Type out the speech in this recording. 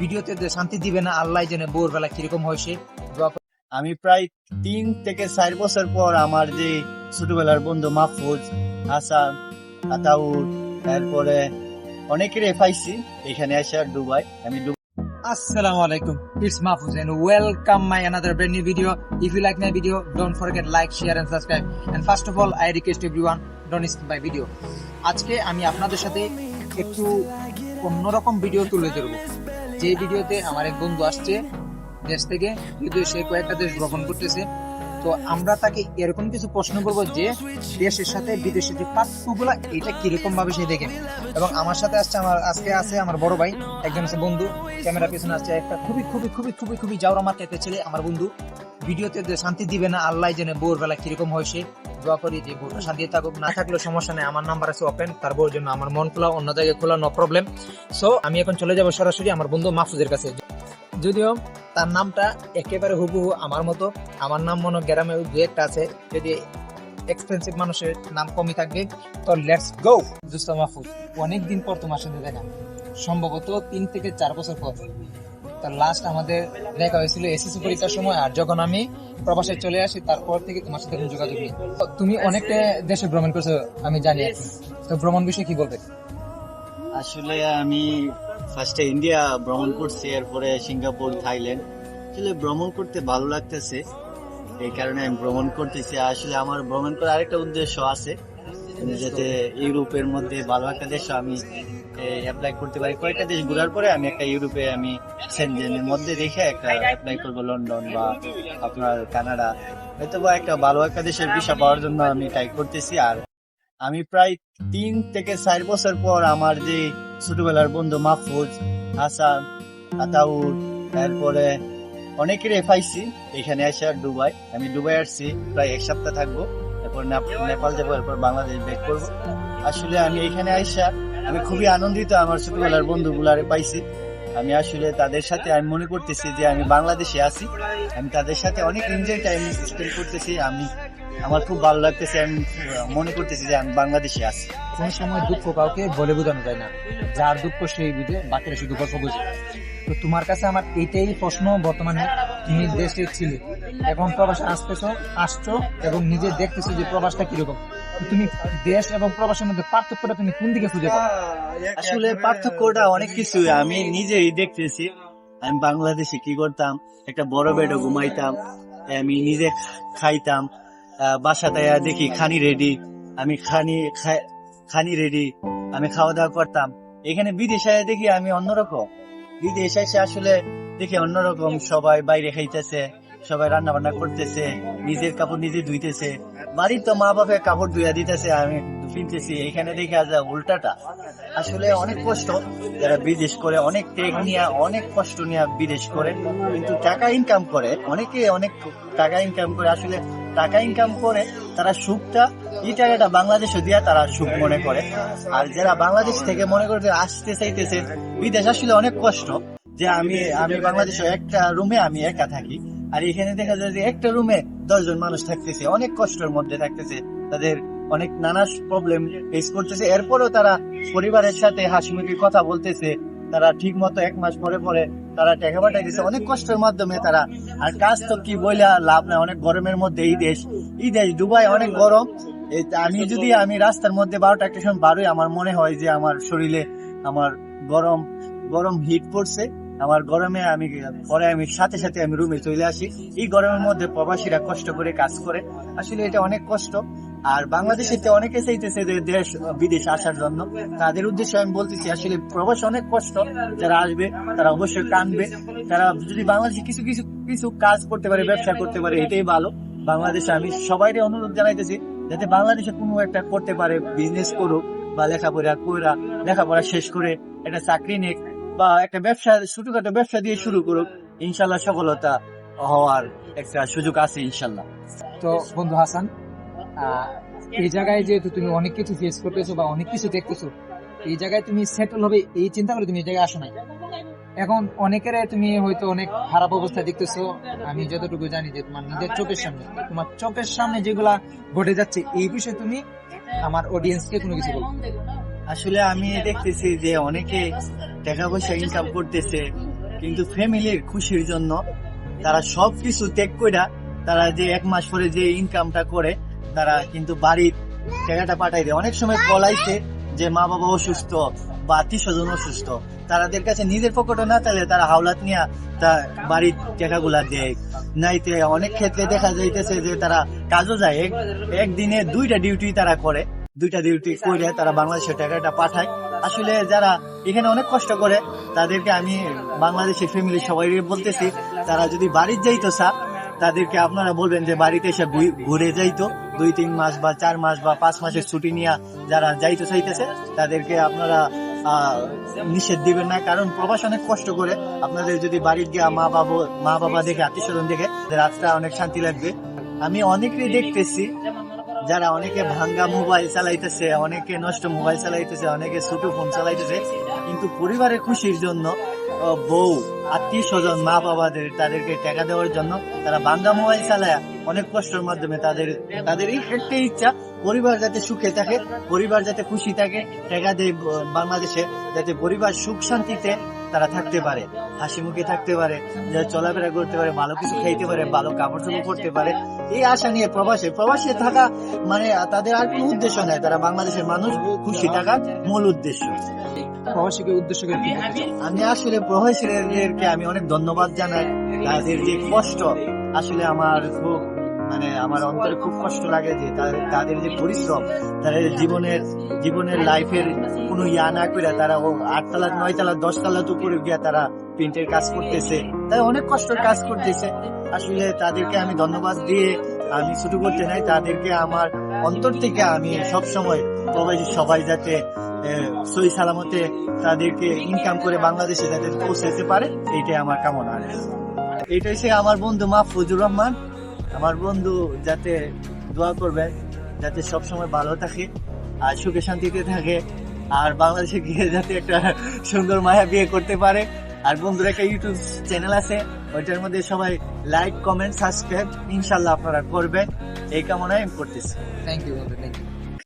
ভিডিওতে যে শান্তি দিবে না আল্লাহ জেনে বোর বেলা কীরকম হয়েছে আমি প্রায় তিন থেকে চার বছর পর আমার যে ছোটবেলার বন্ধু মাহফুজ হাসান আতাউর তারপরে অনেকেরে পাইছি এখানে এসে দুবাই আমি আসসালামু আলাইকুম it's Mahfuz and welcome my another brand new video if you like my video don't forget like share and subscribe and first of all I request everyone don't miss my video আজকে আমি আপনাদের সাথে একটু অন্যরকম video তুলে ধরব। যে ভিডিওতে আমার এক বন্ধু আসছে দেশ থেকে যদিও সে কয়েকটা দেশ ভ্রমণ করতেছে। তো আমরা তাকে এরকম কিছু প্রশ্ন করব যে দেশের সাথে বিদেশের যে পার্থক্যগুলো, এটা কীরকম ভাবে সে দেখে। এবং আমার সাথে আসছে আমার, আজকে আছে আমার বড় ভাই, একজন আছে বন্ধু। ক্যামেরা পিছনে আসছে একটা খুবই খুবই খুবই খুবই খুবই যাওয়ার আমার ছেলে, আমার বন্ধু। ভিডিওতে শান্তি দিবে না, আল্লাহ জেনে বোর বেলা কীরকম হয়েছে দোয়া করি যে বোরটা শান্তি থাকুক, না থাকলেও সমস্যা নেই। আমার নাম্বার আছে ওপেন তার বউর জন্য আমার মন খোলা, অন্য জায়গায় খোলা নো প্রবলেম সো আমি এখন চলে যাব সরাসরি আমার বন্ধু মাহফুজের কাছে। যদিও তার নামটা একেবারে হুবহু আমার মতো, আমার নাম মনে গ্রামে দু একটা আছে, যদি এক্সপেন্সিভ মানুষের নাম কমই থাকবে, তো লেটস গো দুস্তা মাহফুজ, অনেকদিন পর তোমার সাথে দেখা। সম্ভবত তিন থেকে চার বছর পর। তার লাস্ট আমাদের দেখা হয়েছিল এসএসসি পরীক্ষার সময়, আর যখন আমি প্রবাসে চলে আসি, তারপর থেকে তোমার সাথে কোনো যোগাযোগ নেই। তুমি অনেকটা দেশে ভ্রমণ করছ, আমি জানি তো ভ্রমণ বিষয়ে কি বলবে? আসলে আমি ফার্স্টে ইন্ডিয়া ভ্রমণ করছি, এরপরে সিঙ্গাপুর, থাইল্যান্ড। আসলে ভ্রমণ করতে ভালো লাগতেছে, এই কারণে আমি ভ্রমণ করতেছি। আসলে আমার ভ্রমণ করার আরেকটা উদ্দেশ্য আছে, যাতে ইউরোপের মধ্যে ভালো একটা দেশ আমি অ্যাপ্লাই করতে পারি। কয়েকটা দেশ ঘোরার পরে আমি একটা ইউরোপে আমি সেনজেনের মধ্যে দেখে একটা অ্যাপ্লাই করব লন্ডন বা আপনার কানাডা হয়তো বা একটা ভালো একটা দেশের ভিসা পাওয়ার জন্য আমি ট্রাই করতেছি। আর আমি প্রায় তিন থেকে চার বছর পর আমার যে ছোটবেলার বন্ধু মাহফুজ, হাসান, আতাউর, তারপরে অনেকেরই পাইছি এখানে আসে আর দুবাই। আমি দুবাই আসছি, প্রায় এক সপ্তাহ থাকব। এরপর নেপাল যাব, এরপর বাংলাদেশ ব্যাক করব। আসলে আমি এখানে আইসা আমি খুবই আনন্দিত আমার ছোটবেলার বন্ধুগুলারে পাইছি। আমি আসলে তাদের সাথে আমি মনে করতেছি যে আমি বাংলাদেশে আছি। আমি তাদের সাথে অনেক এনজয় টাইম স্পেন্ড করতেছি। আমি, আমার খুব ভালো লাগতেছে, আমি মনে করতেছি যে আমি বাংলাদেশে আছি। কোন সময় দুঃখ কাউকে বলে বোঝানো যায় না। যার দুঃখ সেই বুঝে, বাকিরা শুধু গল্প বুঝে। তো তোমার কাছে আমার এইটাই প্রশ্ন বর্তমানে, তুমি দেশে ছিলে। এখন প্রবাসে আসতেছ, আসছো এবং নিজে দেখতেছো যে প্রবাসটা কীরকম? তুমি দেশ এবং প্রবাসের মধ্যে পার্থক্যটা তুমি কোন দিকে খুঁজে আসলে পার্থক্যটা অনেক কিছু আমি নিজেই দেখতেছি আমি বাংলাদেশে কি করতাম একটা বড় বেডে ঘুমাইতাম আমি নিজে খাইতাম আহ, বাসাতে দেখি খানি রেডি আমি খানি খানি রেডি আমি খাওয়া দাওয়া করতাম। এখানে বিদেশে দেখি আমি অন্যরকম। বিদেশে আসলে দেখি অন্যরকম সবাই বাইরে খাইতেছে। সবাই রান্না বান্না করতেছে, নিজের কাপড় নিজে ধুইতেছে। বাড়ির তো মা বাপের কাপড় ধুইয়া দিতেছে, আমি কিনতেছি এখানে দেখে আজ উল্টাটা। আসলে অনেক কষ্ট, যারা বিদেশ করে অনেক টেক নিয়ে, অনেক কষ্ট নিয়ে বিদেশ করে, কিন্তু টাকা ইনকাম করে, অনেকে অনেক টাকা ইনকাম করে, আসলে টাকা ইনকাম করে, তারা সুখটা, এই টাকাটা বাংলাদেশে দিয়া তারা সুখ মনে করে। আর যারা বাংলাদেশ থেকে মনে করে আসতে চাইতেছে, বিদেশ আসলে অনেক কষ্ট। যে আমি আমি বাংলাদেশে একটা রুমে আমি একা থাকি আর এখানে দেখা যায় যে একটা রুমে দশজন মানুষ থাকতেছে, অনেক কষ্টের মধ্যে থাকতেছে, তাদের অনেক নানা প্রবলেম ফেস করতেছে। এরপরও তারা পরিবারের সাথে হাসি মুখে কথা বলতেছে, তারা ঠিক মতো এক মাস পরে পরে তারা টাকা পাঠাইতেছে। অনেক কষ্টের মাধ্যমে তারা, আর কাজ তো কি বইলা লাভ নাই, অনেক গরমের মধ্যে এই দেশ এই দেশ দুবাই অনেক গরম। আমি যদি আমি রাস্তার মধ্যে বারোটা একটা সময় বারোই, আমার মনে হয় যে আমার শরীরে আমার গরম গরম হিট পড়ছে। আমার গরমে আমি, পরে আমি, সাথে সাথে আমি রুমে চলে আসি। এই গরমের মধ্যে প্রবাসীরা কষ্ট করে কাজ করে। আসলে এটা অনেক কষ্ট। আর বাংলাদেশে অনেকে চাইতেছে যে দেশ, বিদেশ আসার জন্য। তাদের উদ্দেশ্যে আমি বলতেছি, আসলে প্রবাস অনেক কষ্ট। যারা আসবে, তারা অবশ্যই কানবে তারা যদি বাংলাদেশে কিছু কিছু কিছু কাজ করতে পারে, ব্যবসা করতে পারে, এটাই ভালো। বাংলাদেশে আমি সবাইকে অনুরোধ জানাইতেছি, যাতে বাংলাদেশে কোনো একটা করতে পারে বিজনেস করুক বা লেখাপড়া কইরা, লেখাপড়া শেষ করে একটা চাকরি নিক। বা একটা ব্যবসা, ছোটখাটো ব্যবসা দিয়ে শুরু করুক, ইনশাল্লাহ সফলতা হওয়ার একটা সুযোগ আছে, ইনশাল্লাহ। তো বন্ধু হাসান এই জায়গায় যেহেতু তুমি অনেক কিছু ফেস করতেছো বা অনেক কিছু দেখতেছো, এই জায়গায় তুমি সেটেল হবে, এই চিন্তা করে তুমি এই জায়গায় আসো নাই। এখন অনেকের তুমি হয়তো অনেক খারাপ অবস্থা দেখতেছো, আমি যতটুকু জানি যে তোমার নিজের চোখের সামনে, তোমার চোখের সামনে যেগুলা ঘটে যাচ্ছে, এই বিষয়ে তুমি আমার অডিয়েন্সকে কোনো কিছু বলো। আসলে আমি দেখতেছি যে অনেকে টাকা পয়সা ইনকাম করতেছে, কিন্তু ফ্যামিলির খুশির জন্য তারা সব কিছু ত্যাগ কইরা তারা যে এক মাস পরে যে ইনকামটা করে, তারা কিন্তু বাড়ির টাকাটা পাঠাই দেয়। অনেক সময় কল আইছে যে মা বাবা অসুস্থ বা আত্মীয় স্বজন অসুস্থ। তাদের কাছে নিজের পকেটে না তাহলে তারা হাওলাত নিয়ে তা বাড়ির টাকাগুলা দেয়। নাইতে অনেক ক্ষেত্রে দেখা যাইতেছে যে তারা কাজও যায়। এক- একদিনে দুইটা ডিউটি তারা করে। দুইটা ডিউটি করে তারা বাংলাদেশের টাকাটা পাঠায়। আসলে যারা এখানে অনেক কষ্ট করে, তাদেরকে আমি বাংলাদেশের ফ্যামিলি সবাই বলতেছি, তারা যদি বাড়ির যাইতো সা তাদেরকে আপনারা বলবেন যে বাড়িতে এসে ঘুরে যাইতো। দুই, তিন মাস বা চার মাস বা পাঁচ মাসের ছুটি নিয়ে যারা যাইতে চাইতেছে, তাদেরকে আপনারা নিষেধ দিবেন না, কারণ প্রবাস অনেক কষ্ট করে। আপনাদের যদি বাড়ির গিয়ে মা বাবা মা বাবা দেখে, আত্মীয় স্বজন দেখে রাতটা অনেক শান্তি লাগবে। আমি অনেকেই দেখতেছি যারা অনেকে ভাঙ্গা মোবাইল চালাইতেছে, অনেকে নষ্ট মোবাইল চালাইতেছে, অনেকে ছোট ফোন চালাইতেছে, কিন্তু পরিবারের খুশির জন্য বউ, আত্মীয় স্বজন, মা বাবাদের তাদেরকে টাকা দেওয়ার জন্য তারা ভাঙ্গা মোবাইল চালায়। অনেক কষ্টের মাধ্যমে তাদের তাদের এই একটাই ইচ্ছা, পরিবার যাতে সুখে থাকে, পরিবার যাতে খুশি থাকে, টাকা দেয় বাংলাদেশে, যাতে পরিবার সুখ শান্তিতে তারা থাকতে পারে, হাসি মুখে থাকতে পারে যাতে চলাফেরা করতে পারে, ভালো কিছু খাইতে পারে, ভালো কাপড় চোপড় পরতে পারে, এই আশা নিয়ে প্রবাসে প্রবাসে থাকা মানে তাদের আর কোনো উদ্দেশ্য নেই। তারা বাংলাদেশের মানুষ, খুশি থাকার মূল উদ্দেশ্য। প্রবাসীকে উদ্দেশ্য? আমি আসলে প্রবাসীদেরকে আমি অনেক ধন্যবাদ জানাই। তাদের যে কষ্ট, আসলে আমার খুব মানে আমার অন্তরে খুব কষ্ট লাগে যে তাদের যে পরিশ্রম তাদের জীবনের জীবনের লাইফের কোনো ইয়া না করে তারা ও আটতলা নয়তলা দশতলা উপরে গিয়ে তারা প্রিন্টের কাজ করতেছে। তাই অনেক কষ্টের কাজ করতেছে। আসলে তাদেরকে আমি ধন্যবাদ দিয়ে আমি ছুটু করতে নাই তাদেরকে আমার অন্তর থেকে আমি সব সময় প্রবাসী সবাই যাতে সই সালামতে তাদেরকে ইনকাম করে বাংলাদেশে যাতে পৌঁছাতে পারে এটাই আমার কামনা। এটাই সে আমার বন্ধু মাহফুজুর রহমান। আমার বন্ধু যাতে দোয়া করবে, যাতে সবসময় ভালো থাকে আর সুখে শান্তিতে থাকে আর বাংলাদেশে গিয়ে যাতে একটা সুন্দর মায়া বিয়ে করতে পারে। আর বন্ধুরা, একটা ইউটিউব চ্যানেল আছে, ওইটার মধ্যে সবাই লাইক কমেন্ট সাবস্ক্রাইব ইনশাল্লাহ আপনারা করবেন। এই কামনায় আমি করতেছি। থ্যাংক ইউ বন্ধু থ্যাংক ইউ